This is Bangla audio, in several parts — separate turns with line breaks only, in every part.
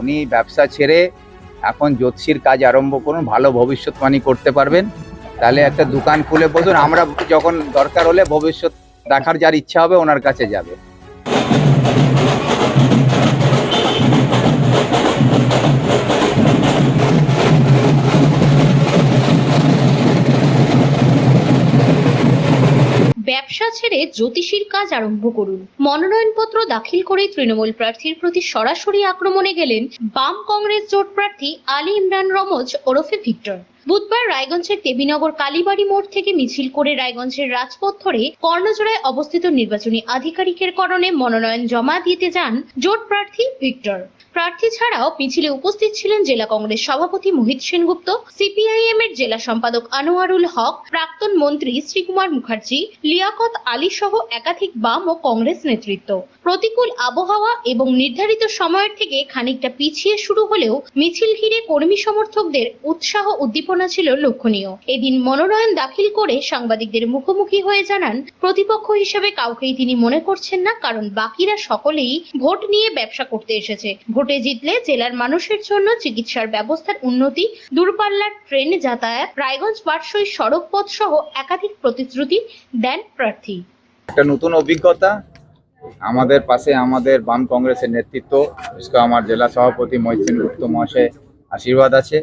উনি ব্যবসা ছেড়ে এখন জ্যোতিষীর কাজ আরম্ভ করুন, ভালো ভবিষ্যৎবাণী করতে পারবেন। তাহলে একটা দোকান খুলে বসুন, আমরা যখন দরকার হলে ভবিষ্যৎ দেখার যার ইচ্ছা হবে ওনার কাছে যাবে।
জ্যোতিষীর কাজ আরম্ভ করুন। মনোনয়নপত্র দাখিল করে তৃণমূল প্রার্থীর প্রতি সরাসরি আক্রমণে গেলেন বাম কংগ্রেস জোট প্রার্থী আলী ইমরান রমজ ওরফে ভিক্টর। বুধবার রায়গঞ্জের দেবীনগর কালীবাড়ি মোড় থেকে মিছিল করে রায়গঞ্জের রাজপথ ধরে কর্ণজোড়ায় অবস্থিত নির্বাচনী আধিকারিকের কারণে মনোনয়ন জমা দিতে যান জোট প্রার্থী ভিক্টর। প্রার্থী ছাড়াও মিছিলে উপস্থিত ছিলেন জেলা কংগ্রেস সভাপতি মোহিত সেনগুপ্ত, সিপিআইএম এর জেলা সম্পাদক আনোয়ারুল হক, প্রাক্তন মন্ত্রী শ্রীকুমার মুখার্জি, লিয়াকত আলী সহ একাধিক বাম ও কংগ্রেস নেতৃত্ব। প্রতিকূল আবহাওয়া এবং নির্ধারিত সময়ের থেকে খানিকটা পিছিয়ে শুরু হলেও মিছিল ঘিরে কর্মী সমর্থকদের উৎসাহ উদ্দীপনা ছিল লক্ষণীয়। এদিন মনোনয়ন দাখিল করে সাংবাদিকদের মুখোমুখি হয়ে জানান, প্রতিপক্ষ হিসেবে কাউকেই তিনি মনে করছেন না, কারণ বাকিরা সকলেই ভোট নিয়ে ব্যবসা করতে এসেছে। ভোটে জিতলে জেলার মানুষের জন্য চিকিৎসার ব্যবস্থার উন্নতি, দূরপাল্লার ট্রেন যাতায়াত, রায়গঞ্জ বারসই সড়ক পথ সহ একাধিক প্রতিশ্রুতি দেন প্রার্থী।
একটা নতুন অভিজ্ঞতা। আমাদের পাশে আমাদের বাম কংগ্রেসের নেতৃত্ব আমার জেলা সভাপতি মহিসিন গুপ্ত মহাশয় আশীর্বাদ আছে।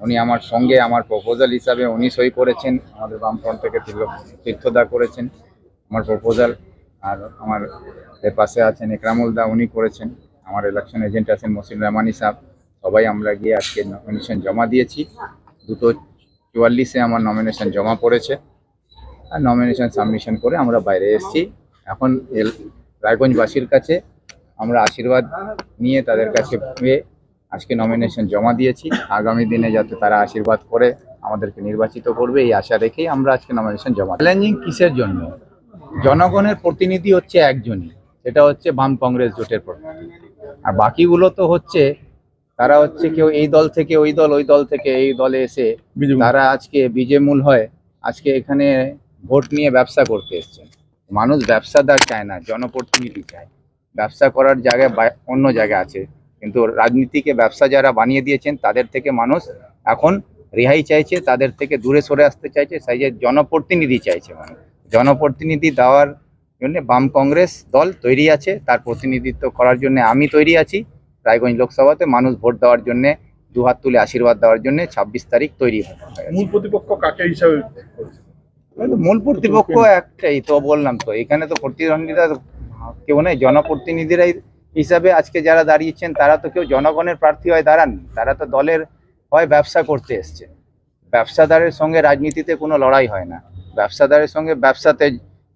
উনি আমার সঙ্গে আমার প্রপোজাল হিসাবে উনি সই করেছেন, আমাদের বামফ্রন্ট থেকে তীর্থ- তীর্থদা করেছেন আমার প্রপোজাল আর আমার এর পাশে আছেন একরামুল দা, উনি করেছেন। আমার ইলেকশন এজেন্ট আছেন মসিন রহমানি সাহেব সবাই আমরা গিয়ে আজকে নমিনেশন জমা দিয়েছি। দুটো চুয়াল্লিশে আমার নমিনেশন জমা পড়েছে। আর নমিনেশন সাবমিশন করে আমরা বাইরে এসেছি। এখন রায়গঞ্জবাসীর কাছে আমরা আশীর্বাদ নিয়ে তাদের কাছে আজকে নমিনেশন জমা দিয়েছি। আগামী দিনে যাতে তারা আশীর্বাদ করে আমাদেরকে নির্বাচিত করবে এই আশা রেখেই আমরা আজকে নমিনেশন জমা চ্যালেঞ্জিং কিসের জন্য? জনগণের প্রতিনিধি হচ্ছে একজনই সেটা হচ্ছে বাম কংগ্রেস জোটের প্রতিনিধি। আর বাকিগুলো তো হচ্ছে তারা হচ্ছে কেউ এই দল থেকে ওই দল ওই দল থেকে এই দলে এসে তারা আজকে বিজেমূল হয় আজকে এখানে ভোট নিয়ে ব্যবসা করতে এসছেন মানুষ ব্যবসাদার চায় না জনপ্রতিনিধি চায়। ব্যবসা করার জায়গায় অন্য জায়গা আছে। কিন্তু রাজনীতিকে ব্যবসা যারা বানিয়ে দিয়েছেন তাদের থেকে মানুষ এখন রেহাই চাইছে তাদের থেকে দূরে সরে আসতে চাইছে সেই যে জনপ্রতিনিধি চাইছে মানুষ। জনপ্রতিনিধি দেওয়ার জন্য বাম কংগ্রেস দল তৈরি আছে তার প্রতিনিধিত্ব করার জন্য আমি তৈরি আছি। রায়গঞ্জ লোকসভাতে মানুষ ভোট দেওয়ার জন্য দু হাত তুলে আশীর্বাদ দেওয়ার জন্য ছাব্বিশ তারিখ তৈরি হয়ে
মূল প্রতিপক্ষ কাকে হিসাবে
মূল প্রতিপক্ষ একটাই তো বললাম তো এখানে তো প্রতিদ্বন্দ্বিতা কেউ নেই জনপ্রতিনিধিরাই হিসাবে আজকে যারা দাঁড়িয়েছেন তারা তো কেউ জনগণের প্রার্থী হয় দাঁড়াননি। তারা তো দলের হয় ব্যবসা করতে এসছে। ব্যবসাদারের সঙ্গে রাজনীতিতে কোনো লড়াই হয় না। ব্যবসাদারের সঙ্গে ব্যবসাতে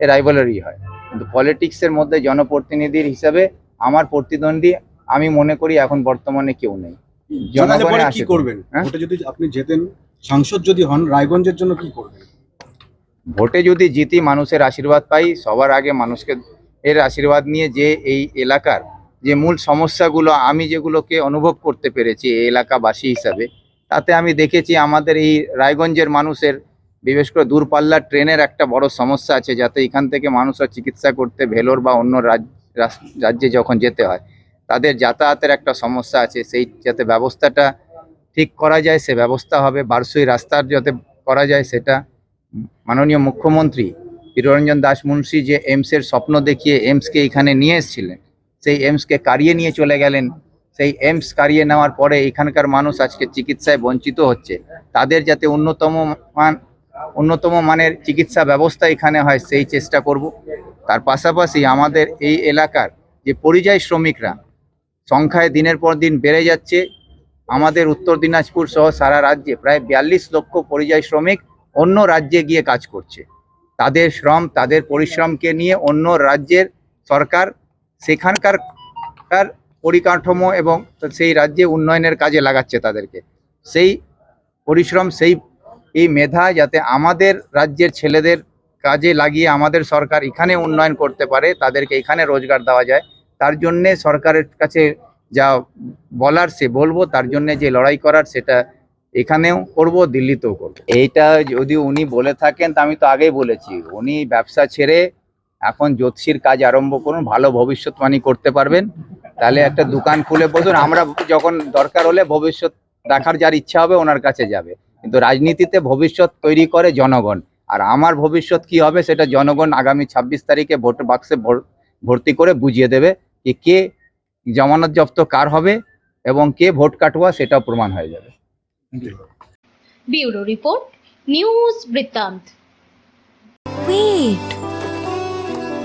রাইভালারি হয়। কিন্তু পলিটিক্সের মধ্যে জনপ্রতিনিধির হিসাবে আমার প্রতিদ্বন্দ্বী আমি মনে করি এখন বর্তমানে কেউ নেই। জনগণের
কি করবেন?
হ্যাঁ?
ওটা যদি আপনি জেতেন সাংসদ যদি হন রায়গঞ্জের জন্য কি করবেন?
ভোটে যদি জিতি মানুষের আশীর্বাদ পাই সবার আগে মানুষকে এর আশীর্বাদ নিয়ে যে এই এলাকার যে মূল সমস্যাগুলো আমি যেগুলোকে অনুভব করতে পেরেছি এই এলাকাবাসী হিসাবে, তাতে আমি দেখেছি আমাদের এই রায়গঞ্জের মানুষের, বিশেষ করে দূরপাল্লার ট্রেনের একটা বড় সমস্যা আছে, যাতে এখান থেকে মানুষরা চিকিৎসা করতে ভেলোর বা অন্য রাজ- রাজ্যে যখন যেতে হয়, তাদের যাতায়াতের একটা সমস্যা আছে, সেই যাতে ব্যবস্থাটা ঠিক করা যায়, সে ব্যবস্থা হবে, বারসই রাস্তার যাতে করা যায় সেটা। মাননীয় মুখ্যমন্ত্রী হিরঞ্জন দাস মুন্সি যে এইমসের স্বপ্ন দেখিয়ে এমসকে এখানে নিয়ে এসেছিলেন সেই এমসকে কারিয়ে নিয়ে চলে গেলেন। সেই এমস কারিয়ে নেওয়ার পরে এখানকার মানুষ আজকে চিকিৎসায় বঞ্চিত হচ্ছে। তাদের যাতে অন্যতম মান, অন্যতম মানের চিকিৎসা ব্যবস্থা এখানে হয়, সেই চেষ্টা করব। তার পাশাপাশি আমাদের এই এলাকার যে পরিযায়ী শ্রমিকরা, সংখ্যায় দিনের পর দিন বেড়ে যাচ্ছে। আমাদের উত্তর দিনাজপুর সহ সারা রাজ্যে প্রায় বিয়াল্লিশ লক্ষ পরিযায়ী শ্রমিক অন্য রাজ্যে গিয়ে কাজ করছে। তাদের শ্রম, তাদের পরিশ্রমকে নিয়ে অন্য রাজ্যের সরকার সেখানকার কার পরিকাঠামো এবং সেই রাজ্যে উন্নয়নের কাজে লাগাচ্ছে তাদেরকে। সেই পরিশ্রম, সেই এই মেধা যাতে আমাদের রাজ্যের ছেলেদের কাজে লাগিয়ে আমাদের সরকার এখানে উন্নয়ন করতে পারে, তাদেরকে এখানে রোজগার দেওয়া যায়, তার জন্যে সরকারের কাছে যা বলার সে বলব, তার জন্য যে লড়াই করার সেটা এখানেও করব, দিল্লিতেও করব। এইটা যদি উনি বলে থাকেন, তা আমি তো আগেই বলেছি, উনি ব্যবসা ছেড়ে এখন জ্যোতিষীর কাজ আরম্ভ করুন ভালো ভবিষ্যৎবাণী করতে পারবেন। তাহলে একটা দোকান খুলে বসুন আমরা যখন দরকার হলে ভবিষ্যৎ দেখার যার ইচ্ছা হবে ওনার কাছে যাবে। কিন্তু রাজনীতিতে ভবিষ্যৎ তৈরি করে জনগণ আর আমার ভবিষ্যৎ কি হবে সেটা জনগণ আগামী ছাব্বিশ তারিখে ভোট বাক্সে ভর- ভর্তি করে বুঝিয়ে দেবে যে কে জমানত জব্দ কার হবে এবং কে ভোট কাটুয়া সেটাও প্রমাণ হয়ে যাবে।
ব্যুরো রিপোর্ট নিউজ বৃত্তান্ত।
Wait.